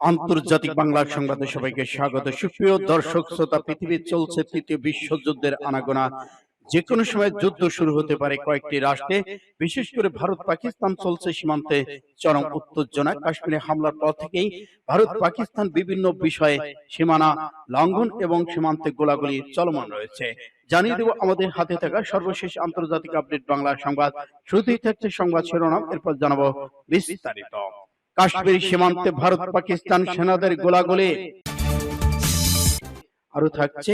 আন্তর্জাতিক বাংলা সংবাদে সবাইকে স্বাগত। সুপ্রিয় দর্শক, শ্রোতা পৃথিবী চলছে তৃতীয় বিশ্বযুদ্ধের আনাগোনা। যে কোনো সময় যুদ্ধ শুরু হতে পারে কয়েকটি রাষ্ট্রে। বিশেষ করে ভারত, পাকিস্তান চলছে সীমান্তে চরম উত্তেজনা। কাশ্মীরে হামলার পর থেকেই ভারত, পাকিস্তান বিভিন্ন বিষয়ে সীমানা লঙ্ঘন এবং সীমান্তে গোলাগুলি চলমান রয়েছে। জানিয়ে দেব, আমাদের হাতে থাকা সর্বশেষ আন্তর্জাতিক আপডেট বাংলা সংবাদ। শুরুতেই থাকছে সংবাদ শিরোনাম, এরপর জানাব বিস্তারিত। কাশ্মীর সীমান্তে ভারত পাকিস্তান সেনাদের গোলাগুলি আরও থাকছে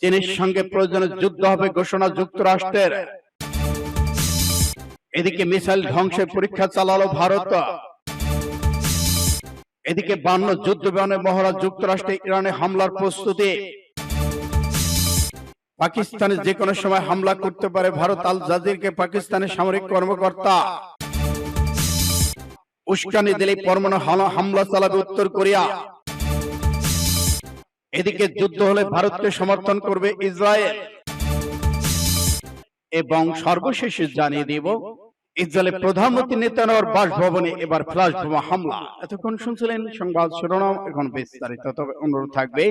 চীনের সঙ্গে প্রয়োজনে যুদ্ধ হবে ঘোষণা যুক্তরাষ্ট্রের। এদিকে মিসাইল ধ্বংসের পরীক্ষা চালালো ভারত। এদিকে বান্ন যুদ্ধ বিমানে মহড়া যুক্তরাষ্ট্রে ইরানে হামলার প্রস্তুতি। পাকিস্তানে যে কোনো সময় হামলা করতে পারে ভারত আল জাজিরকে পাকিস্তানের সামরিক কর্মকর্তা। উস্কানি দিলে পরমাণু হামলা- চালাবে উত্তর কোরিয়া এদিকে যুদ্ধ হলে ভারতকে সমর্থন করবে ইসরায়েল। এবং সর্বশেষে জানিয়ে দিব ইসরায়েলের প্রধানমন্ত্রী নেতানোর বাসভবনে এবার ফ্লাশ বোমা হামলা। এতক্ষণ শুনছিলেন সংবাদ শিরোনাম এখন বিস্তারিত। তবে অনুরোধ থাকবে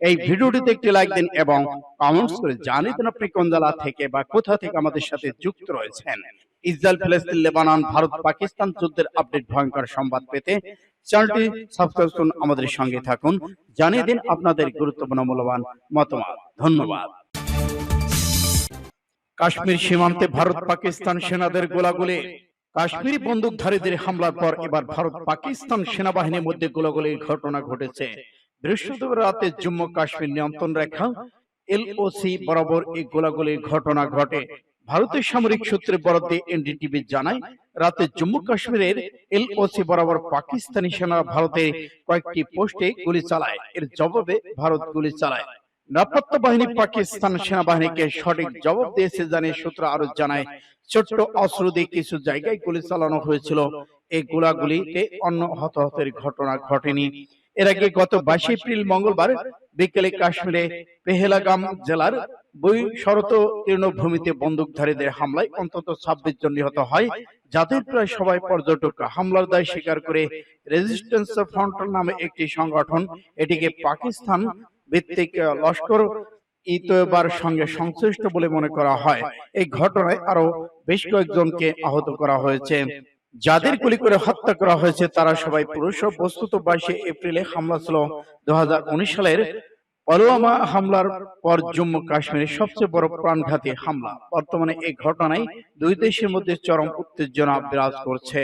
এই ভিডিওটিতে একটি লাইক দিন এবং কমেন্টস করে জানিয়ে দিন আপনি কোন জেলা থেকে বা কোথা থেকে আমাদের সাথে যুক্ত রয়েছেন। ইসরায়েল ফিলিস্তিন লেবানন ভারত পাকিস্তান যুদ্ধের আপডেট ভয়ঙ্কর সংবাদ পেতে চ্যানেলটি সাবস্ক্রাইব করুন আমাদের সঙ্গে থাকুন। জানিয়ে দিন আপনাদের গুরুত্বপূর্ণ মূল্যবান মতামত। ধন্যবাদ। কাশ্মীর সীমান্তে ভারত পাকিস্তান সেনাদের গোলাগুলি। কাশ্মীরি বন্দুকধারীদের হামলার পর এবার ভারত পাকিস্তান সেনাবাহিনীর মধ্যে গোলাগুলির ঘটনা ঘটেছে। বৃহস্পতিবার রাতে জম্মু কাশ্মীর নিয়ন্ত্রণ রেখা এলওসি বরাবর এই গোলাগুলির ঘটনা ঘটে। ভারতের সামরিক সূত্রে বরাদ দিয়ে এনডিটিভি জানায় রাতে জম্মু কাশ্মীরের এলওসি বরাবর পাকিস্তানি সেনারা ভারতের কয়েকটি পোস্টে গুলি চালায়। এর জবাবে ভারত গুলি চালায়। নিরাপত্তা বাহিনী পাকিস্তান সেনাবাহিনীকে সঠিক জবাব দিয়েছে জানিয়ে সূত্র আরও জানায়। ছোট্ট অস্ত্র দিয়ে কিছু জায়গায় গুলি চালানো হয়েছিল। এই গোলাগুলিতে অন্য হতাহতের ঘটনা ঘটেনি এর আগে গত বাইশে এপ্রিল মঙ্গলবার বিকেলে কাশ্মীরে পেহেলাগাম জেলার বই শরত তৃণভূমিতে বন্দুকধারীদের হামলায় অন্তত ছাব্বিশ জন নিহত হয়। যাদের প্রায় সবাই পর্যটক। হামলার দায় স্বীকার করে রেজিস্ট্যান্স ফ্রন্ট নামে একটি সংগঠন এটিকে পাকিস্তান ভিত্তিক লস্কর ই তৈবার সঙ্গে সংশ্লিষ্ট বলে মনে করা হয়। এই ঘটনায় আরও বেশ কয়েকজনকে আহত করা হয়েছে। যাদের গুলি করে হত্যা করা হয়েছে তারা সবাই পুরুষ ও বস্তুত বাইশে এপ্রিলে হামলা ছিল দু হাজার উনিশ সালের পুলওয়ামা হামলার পর জম্মু কাশ্মীরের সবচেয়ে বড় প্রাণঘাতী হামলা। বর্তমানে এই ঘটনায় দুই দেশের মধ্যে চরম উত্তেজনা বিরাজ করছে।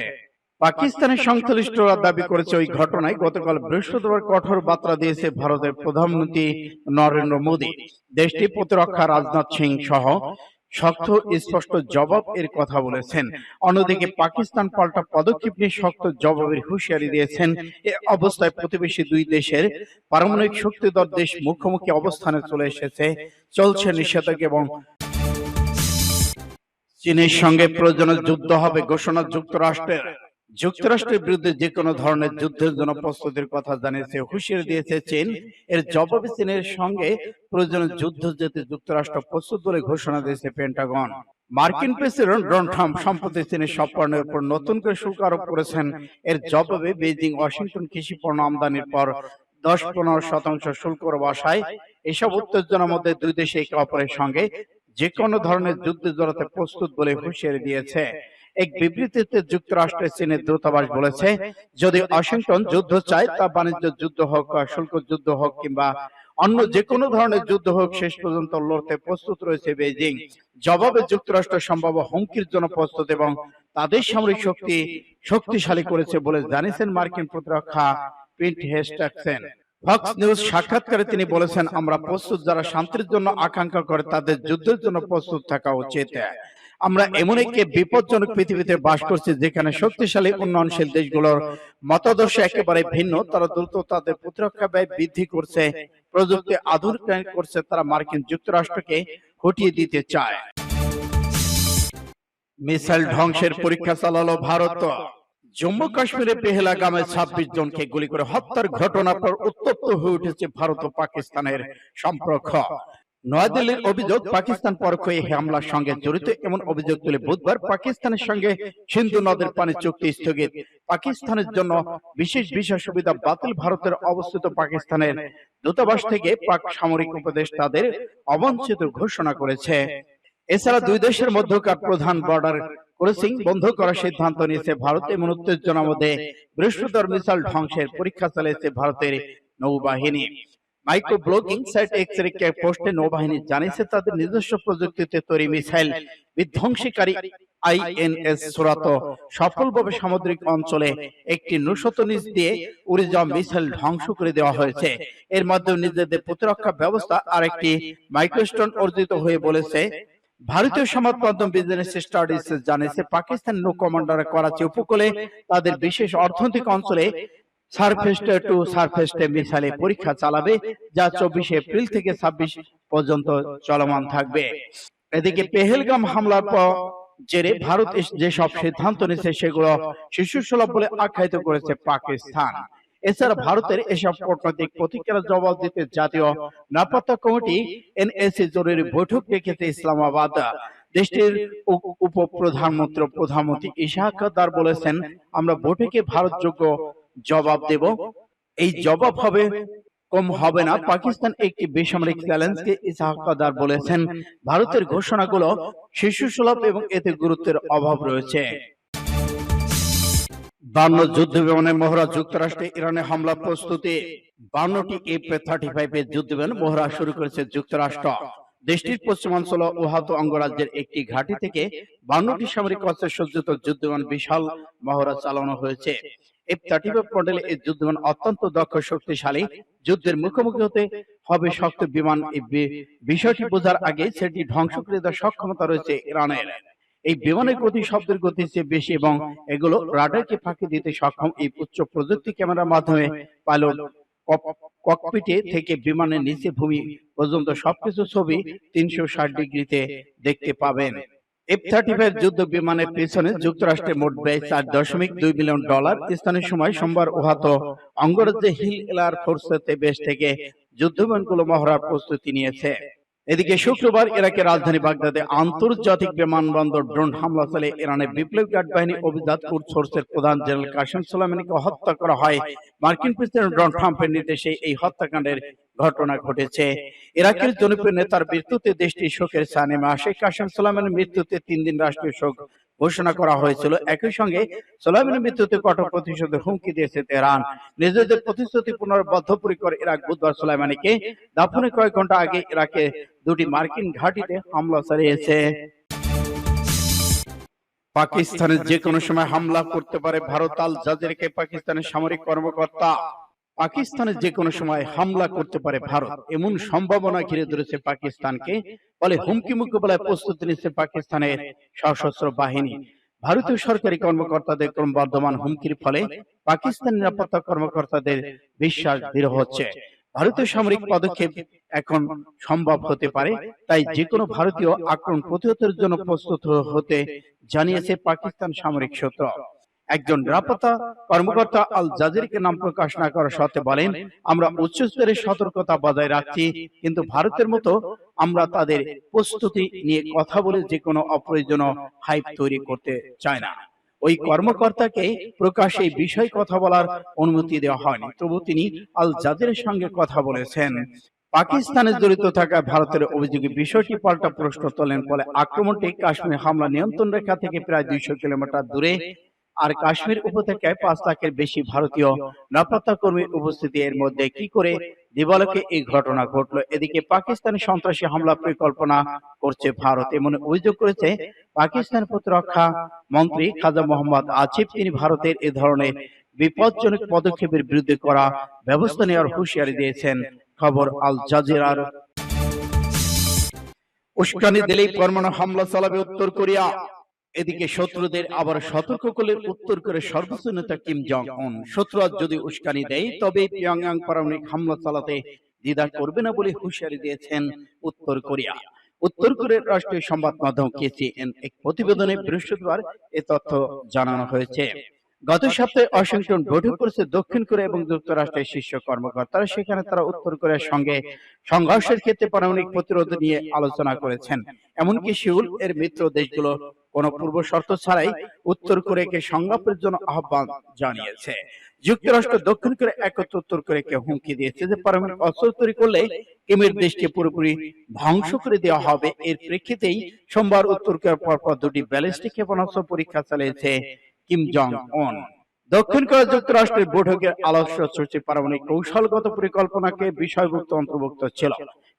পাকিস্তানের সংশ্লিষ্টরা দাবি করেছে ওই ঘটনায় গতকাল বৃহস্পতিবার কঠোর বার্তা দিয়েছে ভারতের প্রধানমন্ত্রী নরেন্দ্র মোদী। দেশটির প্রতিরক্ষা রাজনাথ সিং সহ শক্ত স্পষ্ট জবাব এর কথা বলেছেন। অন্যদিকে পাকিস্তান পাল্টা পদক্ষেপ নিয়ে শক্ত জবাবের হুঁশিয়ারি দিয়েছেন এ অবস্থায় প্রতিবেশী দুই দেশের পারমাণবিক শক্তিধর দেশ মুখোমুখি অবস্থানে চলে এসেছে চলছে নিষেধাজ্ঞা এবং চীনের সঙ্গে প্রয়োজনে যুদ্ধ হবে ঘোষণা যুক্তরাষ্ট্রের। যুক্তরাষ্ট্রের বিরুদ্ধে যে কোনো ধরনের যুদ্ধের জন্য প্রস্তুতির কথা জানিয়েছে, হুঁশিয়ারি দিয়েছে চীন। এর জবাবে চীনের সঙ্গে প্রয়োজনে যুদ্ধ যেতে যুক্তরাষ্ট্র প্রস্তুত বলে ঘোষণা দিয়েছে পেন্টাগন। মার্কিন প্রেসিডেন্ট ডোনাল্ড ট্রাম্প সম্প্রতি চীনের সব পণ্যের উপর নতুন করে শুল্ক আরোপ করেছেন। এর জবাবে বেজিং ওয়াশিংটন কৃষি পণ্য আমদানির পর দশ পনেরো শতাংশ শুল্ক বসায় এসব উত্তেজনার মধ্যে দুই দেশে একে অপরের সঙ্গে যে কোনো ধরনের যুদ্ধে জড়াতে প্রস্তুত বলে হুঁশিয়ারি দিয়েছে। এক বিবৃতিতে যুক্তরাষ্ট্রের চীনের দূতাবাস বলেছে, যদি ওয়াশিংটন যুদ্ধ চায়, তা বাণিজ্য যুদ্ধ হোক শুল্ক যুদ্ধ হোক কিংবা অন্য যে কোনো ধরনের যুদ্ধ হোক, শেষ পর্যন্ত লড়তে প্রস্তুত রয়েছে বেইজিং। জবাবে যুক্তরাষ্ট্র সম্ভাব্য হুমকির জন্য প্রস্তুত এবং তাদের সামরিক শক্তি শক্তিশালী করেছে বলে জানিয়েছেন মার্কিন প্রতিরক্ষা পিন্ট হেস্টাকসেন ফক্স নিউজ সাক্ষাৎকারে তিনি বলেছেন, আমরা প্রস্তুত যারা শান্তির জন্য আকাঙ্ক্ষা করে, তাদের যুদ্ধের জন্য প্রস্তুত থাকা উচিত। আমরা এমন একটি বিপজ্জনক পৃথিবীতে বাস করছি যেখানে শক্তিশালী উন্নয়নশীল দেশগুলোর মতাদর্শ একেবারে ভিন্ন তারা দ্রুত তাদের প্রতিরক্ষা ব্যয় বৃদ্ধি করছে প্রযুক্তি আধুনিকায়ন করছে তারা মার্কিন যুক্তরাষ্ট্রকে হটিয়ে দিতে চায়। মিসাইল ধ্বংসের পরীক্ষা চালালো ভারত। জম্মু কাশ্মীরে পেহেলা গ্রামে ছাব্বিশ জনকে গুলি করে হত্যার ঘটনার পর উত্তপ্ত হয়ে উঠেছে ভারত ও পাকিস্তানের সম্পর্ক। নয়াদিল্লির অভিযোগ পাকিস্তান পরোক্ষ এই হামলার সঙ্গে জড়িত এমন অভিযোগ তুলে বুধবার পাকিস্তানের সঙ্গে সিন্ধু নদের পানি চুক্তি স্থগিত। পাকিস্তানের জন্য বিশেষ ভিসা সুবিধা বাতিল ভারতের অবস্থিত পাকিস্তানের দূতাবাস থেকে পাক সামরিক উপদেষ্টাদের অবাঞ্ছিত ঘোষণা করেছে। এছাড়া দুই দেশের মধ্যকার প্রধান বর্ডার ক্রসিং বন্ধ করার সিদ্ধান্ত নিয়েছে ভারত এমন উত্তেজনার মধ্যে বৃহস্পতিবার মিসাইল ধ্বংসের পরীক্ষা চালিয়েছে ভারতের নৌবাহিনী। মাইক্রো ব্লগিং সাইট এক্স এক্সরে পোস্টে নৌবাহিনী জানিয়েছে তাদের নিজস্ব প্রযুক্তিতে তৈরি মিসাইল বিধ্বংসীকারী আইএনএস সুরাত সফলভাবে সামুদ্রিক অঞ্চলে একটি নুশত নিচ দিয়ে উড়ে যাওয়া মিসাইল ধ্বংস করে দেওয়া হয়েছে। এর মাধ্যমে নিজেদের প্রতিরক্ষা ব্যবস্থা আরেকটি মাইক্রোস্টোন অর্জিত হয়ে বলেছে। ভারতীয় সংবাদ মাধ্যম বিজনেস স্টাডিজ জানিয়েছে পাকিস্তান নৌ কমান্ডার করাচি উপকূলে তাদের বিশেষ অর্থনৈতিক অঞ্চলে সারফেস টু মিসাইলে পরীক্ষা চালাবে যা চব্বিশে এপ্রিল থেকে ছাব্বিশ পর্যন্ত চলমান থাকবে। এদিকে পেহেলগাম হামলার পর জেরে ভারত যেসব সিদ্ধান্ত নিয়েছে সেগুলো শিশু সুলভ বলে আখ্যায়িত করেছে পাকিস্তান। এছাড়া ভারতের এসব কূটনৈতিক প্রতিক্রিয়ার জবাব দিতে জাতীয় নিরাপত্তা কমিটি এনএসি জরুরি বৈঠক রেখেছে ইসলামাবাদ। দেশটির উপ- উপপ্রধানমন্ত্রী প্রধানমন্ত্রী ইশাক বলেছেন আমরা বৈঠকে ভারতযোগ্য জবাব দেব। এই জবাব হবে কম হবে না। পাকিস্তান একটি বেসামরিক চ্যালেঞ্জকে ইসাহাকাদার বলেছেন। ভারতের ঘোষণাগুলো শিশু সুলভ এবং এতে গুরুত্বের অভাব রয়েছে। বান্ন যুদ্ধ বিমানে মহড়া যুক্তরাষ্ট্রে ইরানে হামলা প্রস্তুতি। বান্নটি এফ থার্টি ফাইভ এর যুদ্ধ বিমান মহড়া শুরু করেছে যুক্তরাষ্ট্র। দেশটির পশ্চিমাঞ্চল উহাত অঙ্গরাজ্যের একটি ঘাঁটি থেকে বান্নটি সামরিক অস্ত্রে সজ্জিত যুদ্ধ বিমান বিশাল মহড়া চালানো হয়েছে। এফ থার্টি ফাইভ মডেলে এই যুদ্ধ বিমান অত্যন্ত দক্ষ শক্তিশালী। যুদ্ধের মুখোমুখি হতে হবে শক্ত বিমান। বিষয়টি বোঝার আগে সেটি ধ্বংস করে দেওয়ার সক্ষমতা রয়েছে ইরানের। এই বিমানের গতি শব্দের গতির চেয়ে বেশি এবং এগুলো রাডারকে ফাঁকি দিতে সক্ষম। এই উচ্চ প্রযুক্তি ক্যামেরার মাধ্যমে পাইলট ককপিটে থেকে বিমানের নিচে ভূমি পর্যন্ত সবকিছু ছবি তিনশো ষাট ডিগ্রিতে দেখতে পাবেন। এফ থার্টি ফাইভ যুদ্ধ বিমানের পেছনে যুক্তরাষ্ট্রের মোট ব্যয় চার দশমিক দুই মিলিয়ন ডলার। স্থানীয় সময় সোমবার উহাত অঙ্গরাজ্যে হিল এলার ফোর্সতে বেশ থেকে যুদ্ধ বিমানগুলো মহড়ার প্রস্তুতি নিয়েছে। এদিকে শুক্রবার ইরাকের রাজধানী বাগদাদে আন্তর্জাতিক বিমানবন্দর ড্রোন হামলা চলে ইরানের বিপ্লবী গার্ড বাহিনী অভিজাত সোর্সের প্রধান জেনারেল কাসেম সোলাইমানিকে হত্যা করা হয়। মার্কিন প্রেসিডেন্ট ডোনাল্ড ট্রাম্পের নির্দেশে এই হত্যাকাণ্ডের ঘটনা ঘটেছে। ইরাকের জনপ্রিয় নেতার মৃত্যুতে দেশটি শোকের নেমে আসে। কাসেম সোলাইমানের মৃত্যুতে তিন দিন রাষ্ট্রীয় শোক ঘোষণা করা হয়েছিল। একই সঙ্গে সোলাইমানের মৃত্যুতে কঠোর প্রতিশোধের হুমকি দিয়েছে তেহরান। নিজেদের প্রতিশ্রুতি পুনর্বদ্ধপরিকর ইরাক বুধবার সোলাইমানিকে দাফনের কয়েক ঘণ্টা আগে ইরাকে দুটি মার্কিন ঘাঁটিতে হামলা চালিয়েছে। পাকিস্তানের যে কোনো সময় হামলা করতে পারে ভারত আল জাজিরাকে পাকিস্তানের সামরিক কর্মকর্তা। পাকিস্তানের যে কোনো সময় হামলা করতে পারে ভারত। এমন সম্ভাবনা ঘিরে ধরেছে পাকিস্তানকে। ফলে হুমকি মোকাবেলায় প্রস্তুতি নিচ্ছে পাকিস্তানের সশস্ত্র বাহিনী। ভারতীয় সরকারি কর্মকর্তাদের ক্রমবর্ধমান হুমকির ফলে পাকিস্তান নিরাপত্তা কর্মকর্তাদের বিশ্বাস দৃঢ় হচ্ছে। ভারতীয় সামরিক পদক্ষেপ এখন সম্ভব হতে পারে। তাই যে কোনো ভারতীয় আক্রমণ প্রতিহতের জন্য প্রস্তুত হতে জানিয়েছে পাকিস্তান সামরিক সূত্র। একজন নিরাপত্তা কর্মকর্তা আল জাজিরকে নাম প্রকাশ না করা সত্ত্বে বলেন আমরা উচ্চ স্তরের সতর্কতা বজায় রাখছি কিন্তু ভারতের মতো আমরা তাদের প্রস্তুতি নিয়ে কথা বলে যে কোনো অপ্রয়োজনীয় হাইপ তৈরি করতে চায় না। ওই কর্মকর্তাকে প্রকাশ্যে এই বিষয়ে কথা বলার অনুমতি দেওয়া হয়নি। তবু তিনি আল জাজিরের সঙ্গে কথা বলেছেন। পাকিস্তানে জড়িত থাকা ভারতের অভিযোগে বিষয়টি পাল্টা প্রশ্ন তোলেন ফলে আক্রমণটি কাশ্মীর হামলা নিয়ন্ত্রণ রেখা থেকে প্রায় দুইশো কিলোমিটার দূরে আর কাশ্মীর উপত্যকায় পাঁচ লাখের বেশি ভারতীয় নিরাপত্তা কর্মীর উপস্থিতি এর মধ্যে কি করে দিবালকে এই ঘটনা ঘটলো? এদিকে পাকিস্তানি সন্ত্রাসী হামলা পরিকল্পনা করছে ভারত। এমন অভিযোগ করেছে পাকিস্তান প্রতিরক্ষা মন্ত্রী খাজা মোহাম্মদ আসিফ তিনি ভারতের এ ধরনের বিপজ্জনক পদক্ষেপের বিরুদ্ধে করা ব্যবস্থা নেওয়ার হুঁশিয়ারি দিয়েছেন। খবর আল জাজিরার। উস্কানি দিলেই পরমাণু হামলা চালাবে উত্তর কোরিয়া। এদিকে শত্রুদের আবার সতর্ক করলে উত্তর করে সর্বোচ্চ নেতা কিম জং উন শত্রু যদি উস্কানি দেয় তবে পিয়ংয়াং পারমাণবিক হামলা চালাতে দ্বিধা করবে না বলে হুঁশিয়ারি দিয়েছেন উত্তর কোরিয়া। উত্তর কোরিয়ার রাষ্ট্রীয় সংবাদ মাধ্যম কেসিএন এক প্রতিবেদনে বৃহস্পতিবার এ তথ্য জানানো হয়েছে। গত সপ্তাহে ওয়াশিংটন বৈঠক করেছে দক্ষিণ কোরিয়া এবং যুক্তরাষ্ট্রের শীর্ষ কর্মকর্তারা সেখানে তারা উত্তর কোরিয়ার সঙ্গে সংঘর্ষের ক্ষেত্রে পারমাণবিক প্রতিরোধ নিয়ে আলোচনা করেছেন। এমনকি সিউল এর মিত্র দেশগুলো কোনো পূর্ব শর্ত ছাড়াই উত্তর কোরিয়াকে সংলাপের জন্য আহ্বান জানিয়েছে। যুক্তরাষ্ট্র দক্ষিণ কোরিয়া একত্র উত্তর কোরিয়াকে হুমকি দিয়েছে যে পারমাণবিক অস্ত্র তৈরি করলে কিমের দেশকে পুরোপুরি ধ্বংস করে দেওয়া হবে। এর প্রেক্ষিতেই সোমবার উত্তর কোরিয়ার পরপর দুটি ব্যালিস্টিক ক্ষেপণাস্ত্র পরীক্ষা চালিয়েছে কিম জং উন দক্ষিণ কোরিয়া যুক্তরাষ্ট্রের বৈঠকের আলোচ্য সূচি পারমাণবিক কৌশলগত পরিকল্পনাকে বিষয়ভুক্ত অন্তর্ভুক্ত ছিল।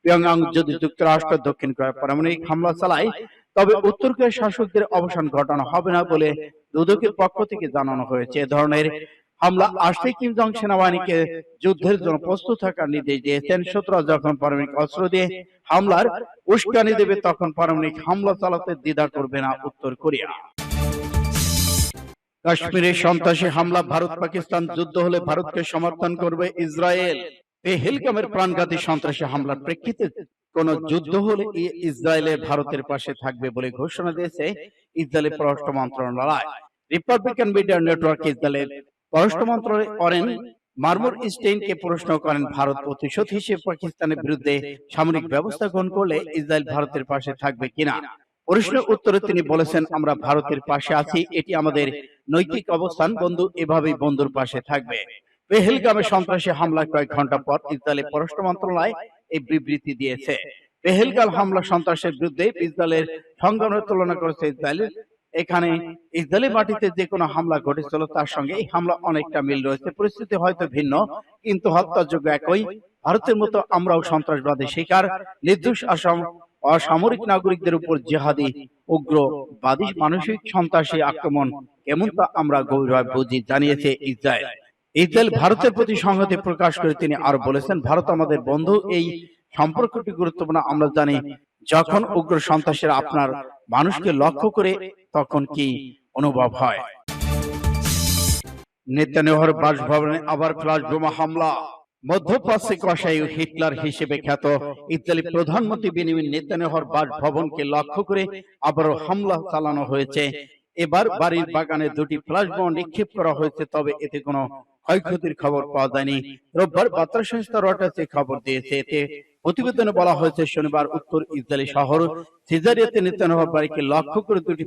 পিয়ংয়াং যদি যুক্তরাষ্ট্র দক্ষিণ কোরিয়া পারমাণবিক হামলা চালায় তবে উত্তর কোরিয়ার শাসকদের অবসান ঘটানো হবে না বলে দুদকের পক্ষ থেকে জানানো হয়েছে। এ ধরনের হামলা আসলে কিম জং সেনাবাহিনীকে যুদ্ধের জন্য প্রস্তুত থাকার নির্দেশ দিয়েছেন। শত্রুরা যখন পারমাণবিক অস্ত্র দিয়ে হামলার উস্কানি দেবে তখন পারমাণবিক হামলা চালাতে দ্বিধা করবে না উত্তর কোরিয়া। কাশ্মীরে সন্ত্রাসী হামলা ভারত পাকিস্তান যুদ্ধ হলে ভারতকে সমর্থন করবে ইসরায়েল। পেহেলগামের প্রাণঘাতী সন্ত্রাসী হামলার প্রেক্ষিতে কোন যুদ্ধ হলে ইসরায়েলের ভারতের পাশে থাকবে বলে ঘোষণা দিয়েছে ইসরায়েলের পররাষ্ট্র মন্ত্রণালয়। রিপাবলিকান মিডিয়া নেটওয়ার্ক ইসরায়েলের পররাষ্ট্র মন্ত্রণালয় করেন মার্মুর স্টেইনকে প্রশ্ন করেন ভারত প্রতিশোধ হিসেবে পাকিস্তানের বিরুদ্ধে সামরিক ব্যবস্থা গ্রহণ করলে ইসরায়েল ভারতের পাশে থাকবে কিনা? প্রশ্নের উত্তরে তিনি বলেছেন, আমরা ভারতের পাশে আছি, এটি আমাদের নৈতিক অবস্থান, বন্ধু, এভাবেই বন্ধুর পাশে থাকবে। পেহেলগামে সন্ত্রাসী হামলা কয়েক ঘণ্টা পর ইসরায়েলের পররাষ্ট্র মন্ত্রণালয় এই বিবৃতি দিয়েছে। পেহেলগাম হামলা সন্ত্রাসের বিরুদ্ধে ইসরায়েলের সংগ্রামের তুলনা করেছে ইসরায়েল। এখানে ইসরায়েলি মাটিতে যে কোনো হামলা ঘটেছিল, তার সঙ্গে এই হামলা অনেকটা মিল রয়েছে। পরিস্থিতি হয়তো ভিন্ন, কিন্তু হত্যাযোগ্য একই। ভারতের মতো আমরাও সন্ত্রাসবাদের শিকার। নির্দোষ আসাম অসামরিক নাগরিকদের উপর জেহাদি উগ্রবাদী মানসিক সন্ত্রাসী আক্রমণ কেমন তা আমরা গভীরভাবে বুঝি জানিয়েছে ইসরায়েল। ইসরায়েল। ভারতের প্রতি সংহতি প্রকাশ করে তিনি আরও বলেছেন ভারত আমাদের বন্ধু এই সম্পর্কটি গুরুত্বপূর্ণ। আমরা জানি যখন উগ্র সন্ত্রাসীরা আপনার মানুষকে লক্ষ্য করে তখন কি অনুভব হয়? নেতানিয়াহুর বাসভবনে আবার ফ্লাশ বোমা হামলা। মধ্যপ্রাচ্যে কষাই হিটলার হিসেবে খ্যাত ইতালি প্রধানমন্ত্রী বেনিমিন নেতানিয়াহুর বাসভবনকে লক্ষ্য করে আবারও হামলা চালানো হয়েছে। এবার বাড়ির বাগানে দুটি নিক্ষেপ করা হয়েছে, তবে এতে কোনো ক্ষয়ক্ষতির খবর পাওয়া যায়নি। রোববার বার্তা সংস্থা খবর দিয়েছে, এতে প্রতিবেদনে বলা হয়েছে, শনিবার উত্তর ইসরায়েলি শহর সিজারিয়াতে বাড়িকে লক্ষ্য করে দুটি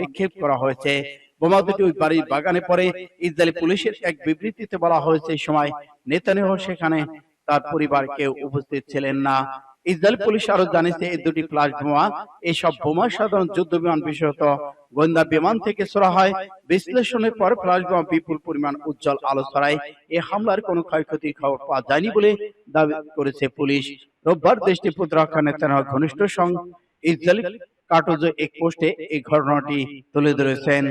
নিক্ষেপ করা হয়েছে। বোমা দুটি ওই বাড়ির বাগানে পড়ে ইসরায়েলি পুলিশের এক বিবৃতিতে বলা হয়েছে এই সময় নেতানিয়াহু সেখানে তার পরিবার কেউ উপস্থিত ছিলেন না। ইসরায়েল পুলিশ আরও জানিয়েছে, এই দুটি ফ্লাশ বোমা, এসব বোমা সাধারণ যুদ্ধ বিমান বিশেষত গোয়েন্দা বিমান থেকে ছোড়া হয়। বিশ্লেষণের পর ফ্লাশ বোমা বিপুল পরিমাণ উজ্জ্বল আলো ছড়ায়। এই হামলার কোনো ক্ষয়ক্ষতির খবর পাওয়া যায়নি বলে দাবি করেছে পুলিশ। রোববার দেশটির প্রতিরক্ষা নেতার ঘনিষ্ঠ সং ইসরায়েল কাটোজো এক পোস্টে এই ঘটনাটি তুলে ধরেছেন।